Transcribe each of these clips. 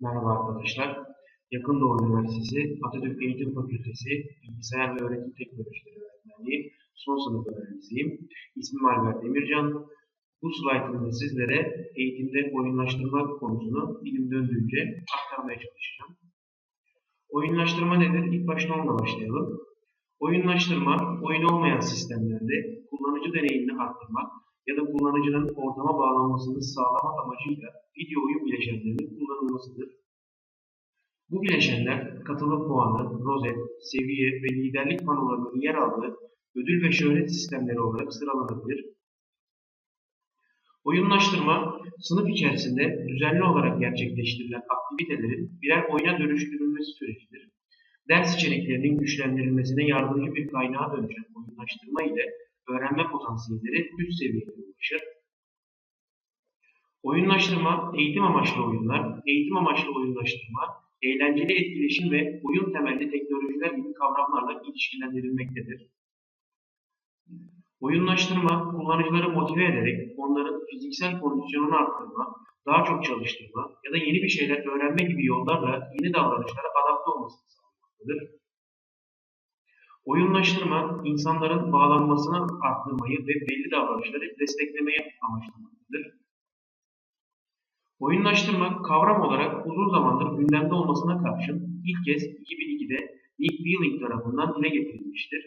Merhaba arkadaşlar. Yakın Doğu Üniversitesi Atatürk Eğitim Fakültesi Bilgisayar ve Öğretim Teknolojileri Öğretmenliği son sınıf öğrencisiyim. İsmim Albert Demircan. Bu slaytımda sizlere eğitimde oyunlaştırma konusunu dilim döndüğünce aktarmaya çalışacağım. Oyunlaştırma nedir? İlk başta onunla başlayalım. Oyunlaştırma, oyun olmayan sistemlerde kullanıcı deneyimini arttırmak ya da kullanıcının ortama bağlanmasını sağlamak amacıyla video oyun bileşenlerinin kullanılmasıdır. Bu bileşenler katılım puanı, rozet, seviye ve liderlik panolarının yer aldığı ödül ve şöhret sistemleri olarak sıralanabilir. Oyunlaştırma, sınıf içerisinde düzenli olarak gerçekleştirilen aktivitelerin birer oyuna dönüştürülmesi sürecidir. Ders içeriklerinin güçlendirilmesine yardımcı bir kaynağa dönüşen oyunlaştırma ile öğrenme potansiyelleri üst seviyeye ulaşır. Oyunlaştırma, eğitim amaçlı oyunlar, eğitim amaçlı oyunlaştırma, eğlenceli etkileşim ve oyun temelli teknolojiler gibi kavramlarla ilişkilendirilmektedir. Oyunlaştırma, kullanıcıları motive ederek onların fiziksel kondisyonunu arttırma, daha çok çalıştırma ya da yeni bir şeyler öğrenme gibi yollarla yeni davranışlara adapte olmasını sağlamaktadır. Oyunlaştırma, insanların bağlanmasını arttırmayı ve belli davranışları desteklemeyi amaçlamaktadır. Oyunlaştırma, kavram olarak uzun zamandır gündemde olmasına karşın ilk kez 2002'de Nick Wheeling tarafından dile getirilmiştir.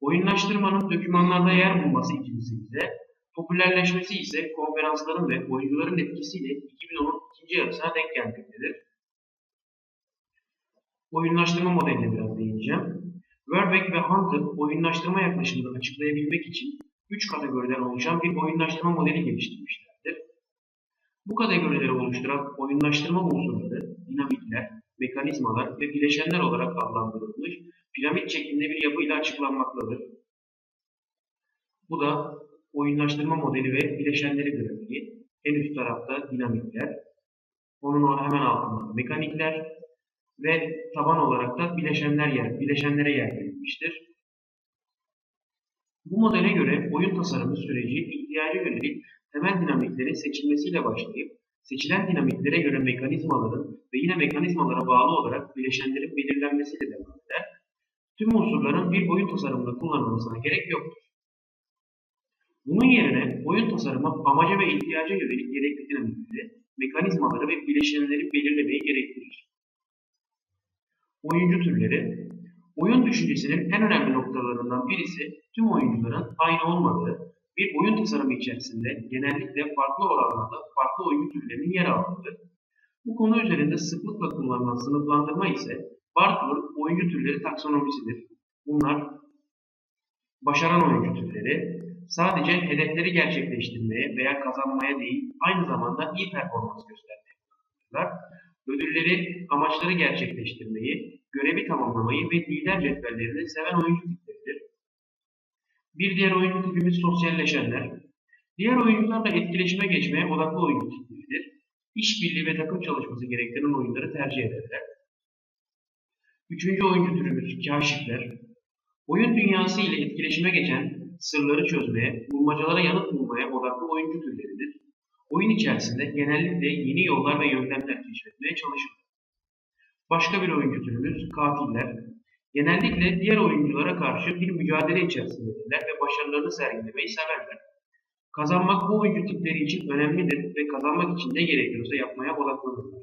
Oyunlaştırmanın dokümanlarda yer bulması ikincisi ise, popülerleşmesi ise konferansların ve oyuncuların etkisiyle 2010'un ikinci yarısına denk gelmektedir. Oyunlaştırma modeline biraz değineceğim. Verbeck ve Hunter oyunlaştırma yaklaşımını açıklayabilmek için üç kategoriden oluşan bir oyunlaştırma modeli geliştirmişlerdir. Bu kategorileri oluşturan oyunlaştırma unsurları, dinamikler, mekanizmalar ve bileşenler olarak adlandırılmış piramit şeklinde bir yapıyla açıklanmaktadır. Bu da oyunlaştırma modeli ve bileşenleri grafiği. En üst tarafta dinamikler, onun hemen altında mekanikler, ve taban olarak da bileşenler yer, bileşenlere yer verilmiştir. Bu modele göre oyun tasarımı süreci ihtiyaca yönelik temel dinamiklerin seçilmesiyle başlayıp seçilen dinamiklere göre mekanizmaların ve yine mekanizmalara bağlı olarak bileşenlerin belirlenmesiyle devam eder. Tüm unsurların bir oyun tasarımında kullanılmasına gerek yoktur. Bunun yerine oyun tasarımı amaca ve ihtiyaca yönelik gerekli dinamikleri, mekanizmaları ve bileşenleri belirlemeyi gerektirir. Oyuncu türleri Oyun düşüncesinin en önemli noktalarından birisi tüm oyuncuların aynı olmadığı bir oyun tasarımı içerisinde genellikle farklı oranlarda farklı oyuncu türlerinin yer aldığıdır. Bu konu üzerinde sıklıkla kullanılan sınıflandırma ise Bartle'ın oyuncu türleri taksonomisidir. Bunlar başaran oyuncu türleri, sadece hedefleri gerçekleştirmeye veya kazanmaya değil, aynı zamanda iyi performans göstermeye kullanılırlar ödülleri, amaçları gerçekleştirmeyi, görevi tamamlamayı ve lider cetvellerini seven oyuncu tipleridir. Bir diğer oyuncu tipimiz sosyalleşenler. Diğer oyuncularla etkileşime geçmeye odaklı oyuncu tipleridir. İşbirliği ve takım çalışması gerektiren oyunları tercih ederler. Üçüncü oyuncu türümüz kaşifler. Oyun dünyası ile etkileşime geçen, sırları çözmeye, bulmacalara yanıt bulmaya odaklı oyuncu türleridir oyun içerisinde genellikle yeni yollar ve yöntemler keşfetmeye çalışır. Başka bir oyuncu türümüz katiller. Genellikle diğer oyunculara karşı bir mücadele içerisindedirler ve başarılarını sergilemeyi severler. Kazanmak bu oyuncu tipleri için önemlidir ve kazanmak için ne gerekiyorsa yapmaya odaklanırlar.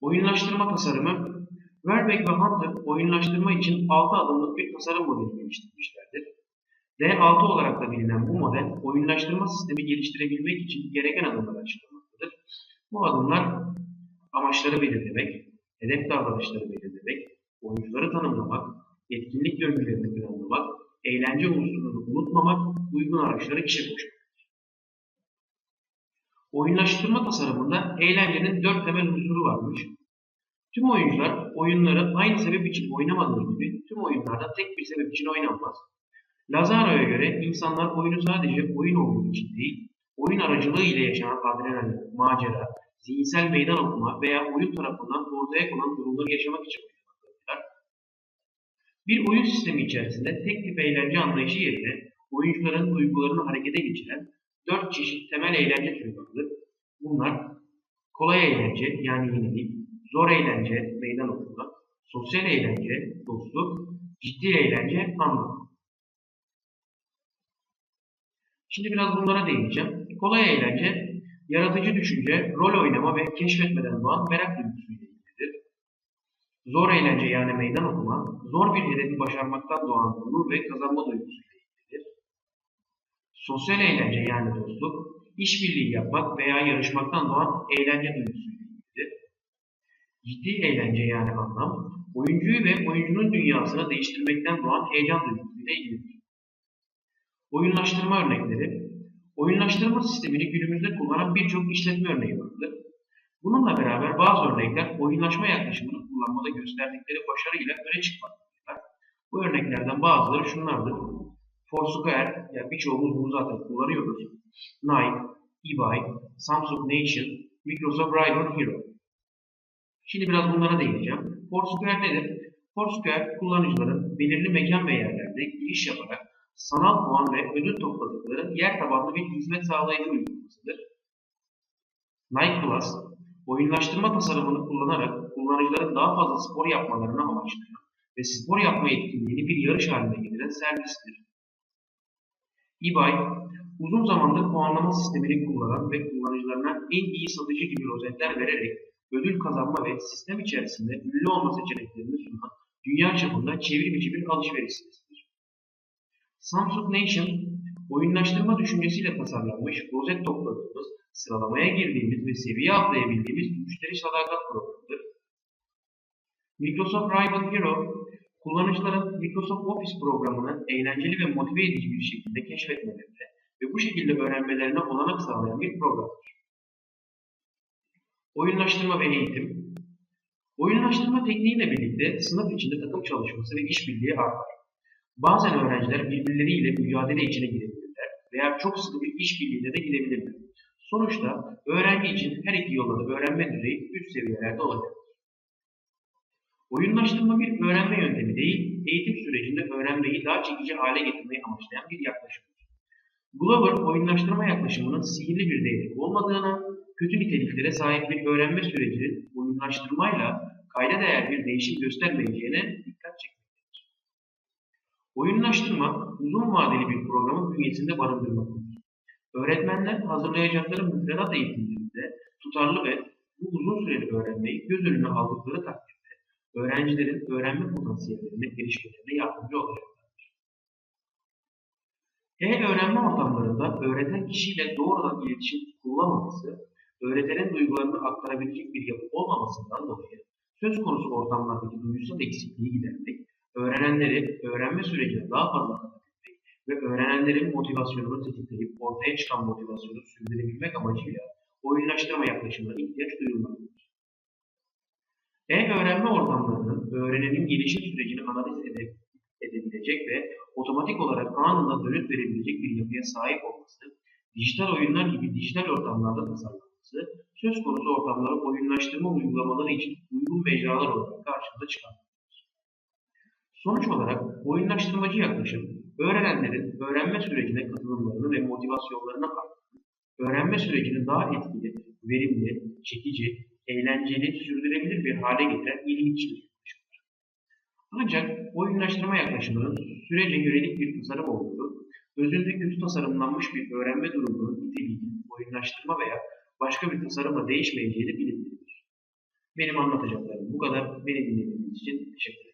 Oyunlaştırma tasarımı Verbeek ve Hunter oyunlaştırma için 6 adımlık bir tasarım modeli geliştirmişlerdir. D6 olarak da bilinen bu model, oyunlaştırma sistemi geliştirebilmek için gereken adımları açıklamaktadır. Bu adımlar amaçları belirlemek, hedef davranışları belirlemek, oyuncuları tanımlamak, etkinlik döngülerini planlamak, eğlence unsurunu unutmamak, uygun araçları işe koşmak. Oyunlaştırma tasarımında eğlencenin dört temel unsuru varmış. Tüm oyuncular oyunları aynı sebep için oynamadığı gibi tüm oyunlarda tek bir sebep için oynanmaz. Lazaro'ya göre insanlar oyunu sadece oyun olduğu için değil, oyun aracılığı ile yaşanan adrenalin, macera, zihinsel meydan okuma veya oyun tarafından ortaya konan durumları yaşamak için oynamaktadır. Bir oyun sistemi içerisinde tek tip eğlence anlayışı yerine oyuncuların duygularını harekete geçiren dört çeşit temel eğlence türü vardır. Bunlar kolay eğlence yani yenilik, zor eğlence meydan okuma, sosyal eğlence dostluk, ciddi eğlence anlam. Şimdi biraz bunlara değineceğim. Kolay eğlence, yaratıcı düşünce, rol oynama ve keşfetmeden doğan merak duygusuyla ilgilidir. Zor eğlence yani meydan okuma, zor bir hedefi başarmaktan doğan onur ve kazanma duygusuyla ilgilidir. Sosyal eğlence yani dostluk, işbirliği yapmak veya yarışmaktan doğan eğlence duygusuyla ilgilidir. Ciddi eğlence yani anlam, oyuncuyu ve oyuncunun dünyasını değiştirmekten doğan heyecan duygusuyla ilgilidir. Oyunlaştırma örnekleri, oyunlaştırma sistemini günümüzde kullanan birçok işletme örneği vardır. Bununla beraber bazı örnekler oyunlaşma yaklaşımını kullanmada gösterdikleri başarıyla öne çıkmaktadır. Bu örneklerden bazıları şunlardır. Foursquare, yani birçoğumuz bunu zaten kullanıyoruz. Nike, eBay, Samsung Nation, Microsoft Rival Hero. Şimdi biraz bunlara değineceğim. Foursquare nedir? Foursquare kullanıcıların belirli mekan ve yerlerde giriş yaparak sanal puan ve ödül topladıkları yer tabanlı bir hizmet sağlayıcı uygulamasıdır. Nike Plus, oyunlaştırma tasarımını kullanarak kullanıcıların daha fazla spor yapmalarını amaçlayan ve spor yapma etkinliğini bir yarış haline getiren servistir. eBay, uzun zamandır puanlama sistemini kullanan ve kullanıcılarına en iyi satıcı gibi rozetler vererek ödül kazanma ve sistem içerisinde ünlü olma seçeneklerini sunan dünya çapında çevrim içi bir alışveriş sitesidir. Samsung Nation, oyunlaştırma düşüncesiyle tasarlanmış, rozet topladığımız, sıralamaya girdiğimiz ve seviye atlayabildiğimiz müşteri sadakat programıdır. Microsoft Rival Hero, kullanıcıların Microsoft Office programını eğlenceli ve motive edici bir şekilde keşfetmelerine ve bu şekilde öğrenmelerine olanak sağlayan bir programdır. Oyunlaştırma ve eğitim Oyunlaştırma tekniğiyle birlikte sınıf içinde takım çalışması ve işbirliği artar. Bazen öğrenciler birbirleriyle mücadele içine girebilirler veya çok sıkı bir işbirliğine de girebilirler. Sonuçta öğrenci için her iki yolda da öğrenme düzeyi üst seviyelerde olacaktır. Oyunlaştırma bir öğrenme yöntemi değil, eğitim sürecinde öğrenmeyi daha çekici hale getirmeyi amaçlayan bir yaklaşımdır. Glover oyunlaştırma yaklaşımının sihirli bir değeri olmadığına, kötü niteliklere sahip bir öğrenme sürecinin oyunlaştırmayla kayda değer bir değişim göstermeyeceğine dikkat çekmektedir. Oyunlaştırma uzun vadeli bir programın bünyesinde barındırmaktadır. Öğretmenler hazırlayacakları müfredat eğitimlerinde tutarlı ve bu uzun süreli öğrenmeyi göz önüne aldıkları takdirde öğrencilerin öğrenme potansiyellerine erişmelerine yardımcı olacaklardır. E-öğrenme ortamlarında öğreten kişiyle doğrudan iletişim kurulamaması, öğretenin duygularını aktarabilecek bir yapı olmamasından dolayı söz konusu ortamlardaki duygusal eksikliği gidermek, öğrenenleri öğrenme sürecine daha fazla katabilmek ve öğrenenlerin motivasyonunu tetikleyip ortaya çıkan motivasyonu sürdürebilmek amacıyla oyunlaştırma yaklaşımına ihtiyaç duyulmaktadır. E-öğrenme ortamlarının öğrenenin gelişim sürecini analiz ede- edebilecek ve otomatik olarak anında dönüt verebilecek bir yapıya sahip olması, dijital oyunlar gibi dijital ortamlarda tasarlanması, söz konusu ortamları oyunlaştırma uygulamaları için uygun mecralar olarak karşımıza çıkarmaktadır. Sonuç olarak oyunlaştırmacı yaklaşım, öğrenenlerin öğrenme sürecine katılımlarını ve motivasyonlarını arttırır, öğrenme sürecini daha etkili, verimli, çekici, eğlenceli, sürdürülebilir bir hale getiren bir yaklaşımdır. Ancak oyunlaştırma yaklaşımının sürece yönelik bir tasarım olduğu, özünde kötü tasarımlanmış bir öğrenme durumunun niteliğinin oyunlaştırma veya başka bir tasarımla değişmeyeceğini bilinmelidir. Benim anlatacaklarım bu kadar. Beni dinlediğiniz için teşekkür ederim.